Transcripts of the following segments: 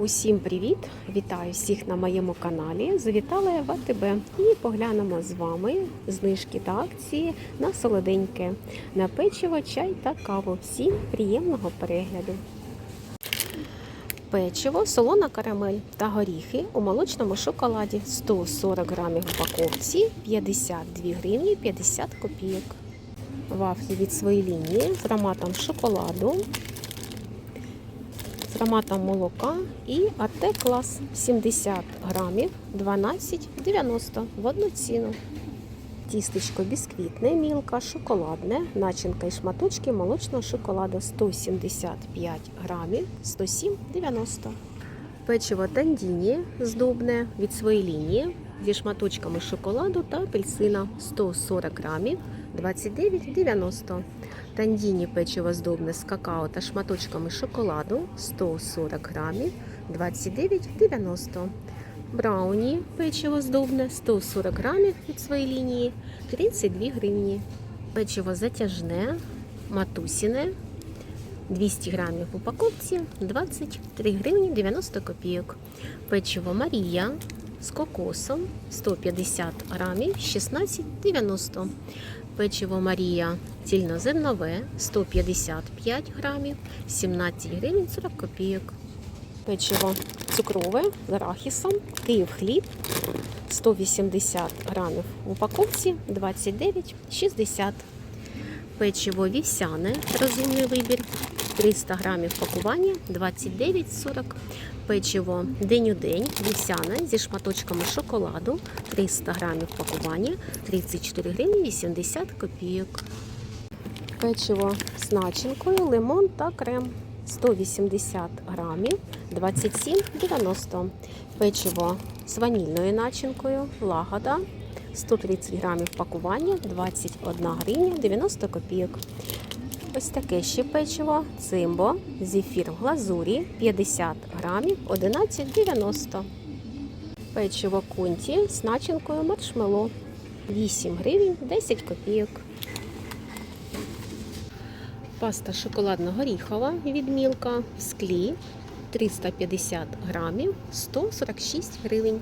Усім привіт! Вітаю всіх на моєму каналі. Завітала я в АТБ і поглянемо з вами знижки та акції на солоденьке, на печиво, чай та каву. Всім приємного перегляду. Печиво, солона карамель та горіхи у молочному шоколаді 140 грамів в упаковці 52 гривні 50 копійок. Вафлі від своєї лінії з ароматом шоколаду з ароматом молока і АТ клас 70 грамів 12,90 в одну ціну. Тістечко бісквітне, мілка, шоколадне, начинка і шматочки молочного шоколаду 175 грамів 107,90. Печиво тандіні здобне від своєї лінії зі шматочками шоколаду та апельсина 140 грамів 29,90. Тандіні печиво здобне з какао та шматочками шоколаду 140 грамів 29,90. Брауні печиво здобне 140 грамів від своєї лінії 32 гривні. Печиво затяжне, матусіне 200 грамів в упаковці 23 гривні 90 копійок. Печиво Марія з кокосом 150 грамів 16,90. Печиво Марія цільнозернове 155 грамів 17 гривень 40 копійок. Печиво цукрове з арахісом, Київ хліб 180 грамів в упаковці 29,60. Печиво вівсяне, розумний вибір 300 грамів пакування 29,40. Печиво день у день вівсяне зі шматочками шоколаду 300 грамів пакування 34 гривні 80 копійок. Печиво з начинкою, лимон та крем 180 грамів 27,90. Печиво з ванільною начинкою, лагода 130 грамів пакування 21 гривня 90 копійок. Ось таке ще печиво цимбо, зефір в глазурі 50 грамів 11,90. Печиво кунті з начинкою маршмело 8 гривень 10 копійок. Паста шоколадно-горіхова від Мілка в склі 350 грамів 146 гривень.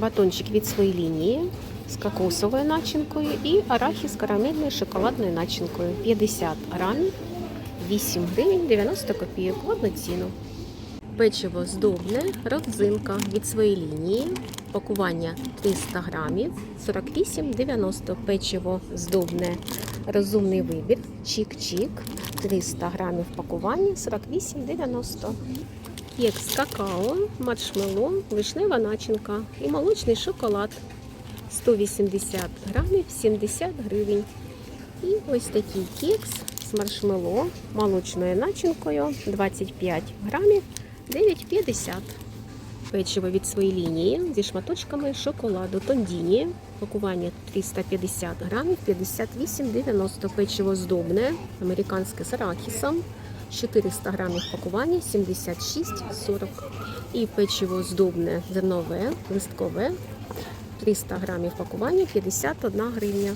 Батончик від своєї лінії з кокосовою начинкою і арахіс з карамельною шоколадною начинкою 50 грамів 8 гривень 90 копійок в одну ціну. Печиво здобне родзинка від своєї лінії. Пакування 300 грамів 48,90. Печиво здобне розумний вибір. Чік-чік 300 грамів пакування 48,90. Кекс какао, маршмеллоу, вишнева начинка і молочний шоколад 180 грамів 70 гривень. І ось такий кекс з маршмеллоу, молочною начинкою 25 грамів 9,50. Печиво від своєї лінії зі шматочками шоколаду Тондіні. Пакування 350 грамів 58,90. Печиво здобне, американське з арахісом. 400 грамів пакування 76,40. І печиво здобне зернове, листкове 300 грамів пакування 51 гривня.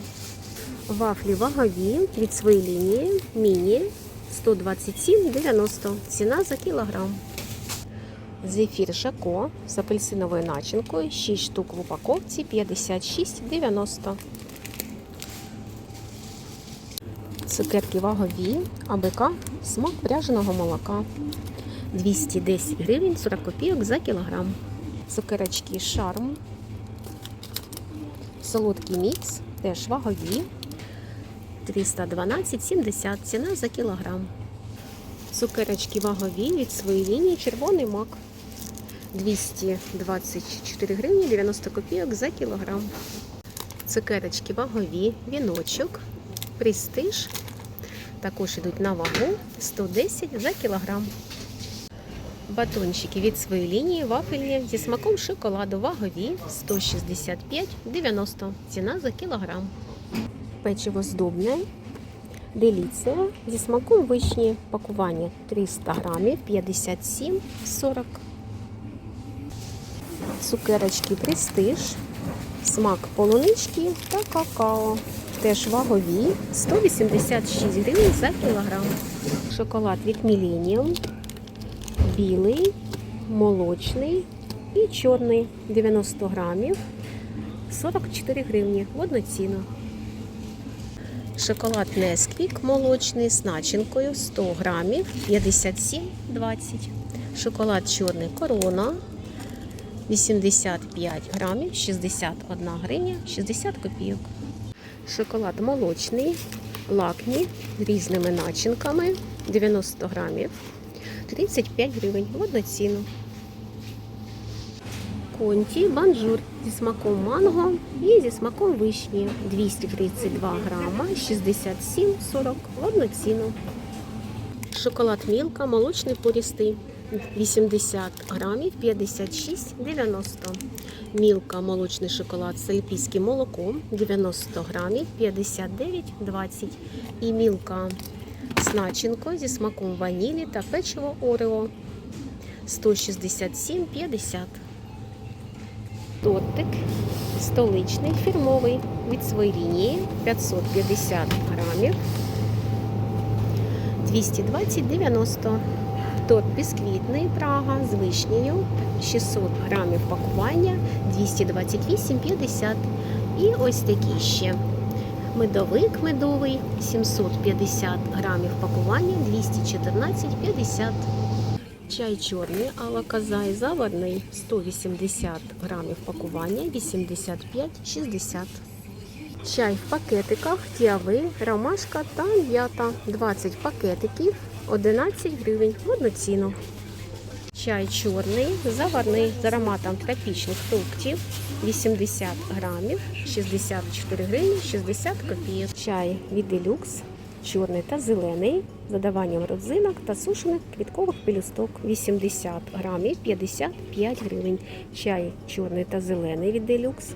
Вафлі вагові від своєї лінії міні 127,90. Ціна за кілограм. Зефір Жако з апельсиновою начинкою 6 штук в упаковці 56,90. Цукерки вагові, АБК, смак пряженого молока 210 гривень 40 копійок за кілограм. Цукерочки шарм. Солодкий мікс, теж вагові 312,70 ціна за кілограм. Цукерочки вагові від своєї лінії червоний мак 224 гривні 90 копійок за кілограм. Цукерочки вагові, віночок, престиж. Також йдуть на вагу 110 за кілограм. Батончики від своєї лінії вафельні зі смаком шоколаду вагові 165,90 ціна за кілограм. Печиво здобне Деліція зі смаком вишні. Пакування 300 грамів 57,40. Цукерочки престиж, смак полунички та какао. Теж вагові 186 гривень за кілограм. Шоколад від Millennium білий молочний і чорний 90 грамів 44 гривні одну. Шоколад Несквік молочний з начинкою 100 грамів 57,20. Шоколад чорний корона 85 грамів 61 гривня 60 копійок. Шоколад молочний, лакні з різними начинками 90 грамів 35 гривень в одну ціну. Конті банжур зі смаком манго і зі смаком вишні 232 грама 67,40 в одну ціну. Шоколад Мілка молочний порістий 80 грамів 56,90. Мілка молочний шоколад з альпійським молоком 90 грамів 59,20. І мілка з начинкою зі смаком ванілі та печиво Орео 167,50. Тортик столичний фірмовий від своєї лінії 550 грамів 220,90. Торт бісквітний Прага з вишнею 600 грамів пакування 228,50. І ось такі ще. Медовик медовий 750 грамів пакування 214,50. Чай чорний алаказай заварний 180 грамів пакування 85,60. Чай в пакетиках тіави, ромашка та м'ята 20 пакетиків 11 гривень в одну ціну. Чай чорний, заварний з ароматом тропічних фруктів 80 грамів 64 гривні 60 копійок. Чай від делюкс чорний та зелений з додаванням родзинок та сушених квіткових пелюсток 80 грамів 55 гривень. Чай чорний та зелений від делюкс.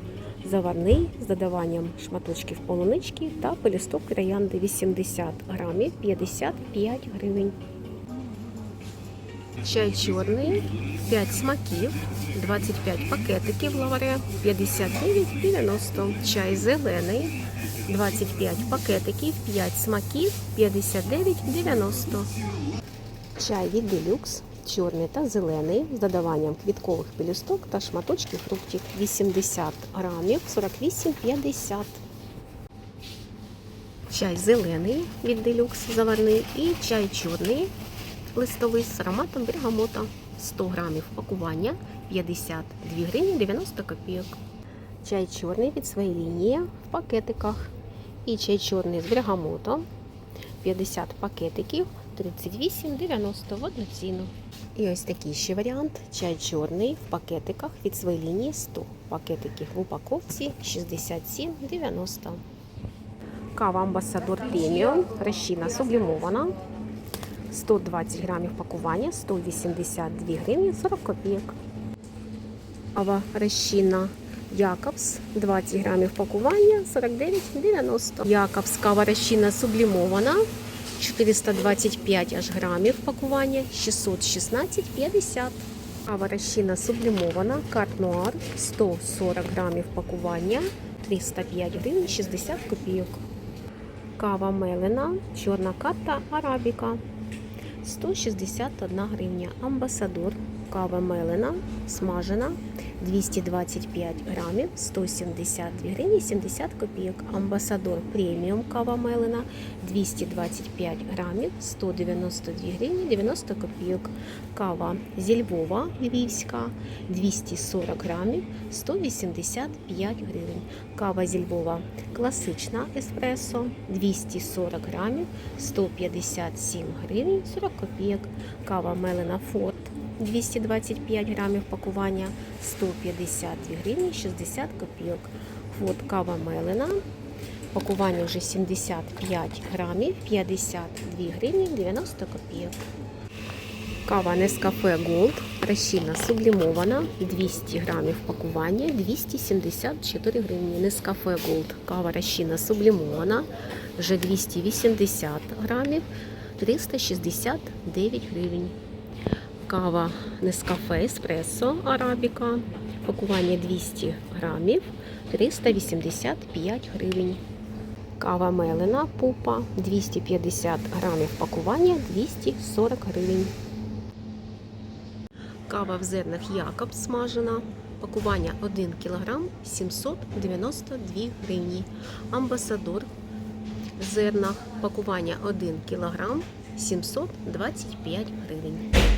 Заварний з додаванням шматочків полунички та пелюсток троянди 80 грамів 55 гривень. Чай чорний 5 смаків, 25 пакетиків лаваре 59,90. Чай зелений 25 пакетиків, 5 смаків 59,90. Чай від делюкс чорний та зелений з додаванням квіткових пелюсток та шматочків фруктів 80 грамів 48,50. Чай зелений від делюкс заварний і чай чорний листовий з ароматом бергамота 100 грамів пакування 52 гривні 90 копійок. Чай чорний від своєї лінії в пакетиках. І чай чорний з бергамотом 50 пакетиків 38,90 в одну ціну. І ось такий ще варіант. Чай чорний в пакетиках від своєї лінії 100 пакетиків в упаковці 67,90. Кава Амбасадор преміум, розчина сублімована. 120 грамів пакування, 182 гривні 40 копійок. Кава розчина Якобс 20 грамів пакування 49,90. Якобс кава розчина сублімована 425 аж грамів пакування 616,50. Кава розчина сублімована Карт Нуар 140 грамів пакування 305 гривень 60 копійок. Кава мелена, чорна карта Арабіка 161 гривня. Амбасадор, кава мелена, смажена 225 грамів, 172 гривні 70 копійок. Амбасадор преміум кава мелена 225 грамів, 192 гривні 90 копійок. Кава зі Львова львівська 240 грамів, 185 гривень. Кава зі Львова класична еспресо 240 грамів, 157 гривень 40 копійок. Кава мелена Форт 225 грамів пакування 152 гривні 60 копійок. Форт кава мелена. Пакування вже 75 грамів 52 гривні 90 копійок. Кава Нескафе Gold, розчина сублімована, 200 грамів пакування, 274 гривні. Нескафе Gold, кава розчина сублімована, вже 280 грамів, 369 гривень. Кава Нескафе Еспресо Арабіка, пакування 200 грамів, 385 гривень. Кава Мелена Пупа 250 грамів пакування 240 гривень. Кава в зернах Якоб смажена. Пакування 1 кг 792 гривні. Амбасадор в зернах. Пакування 1 кг 725 гривень.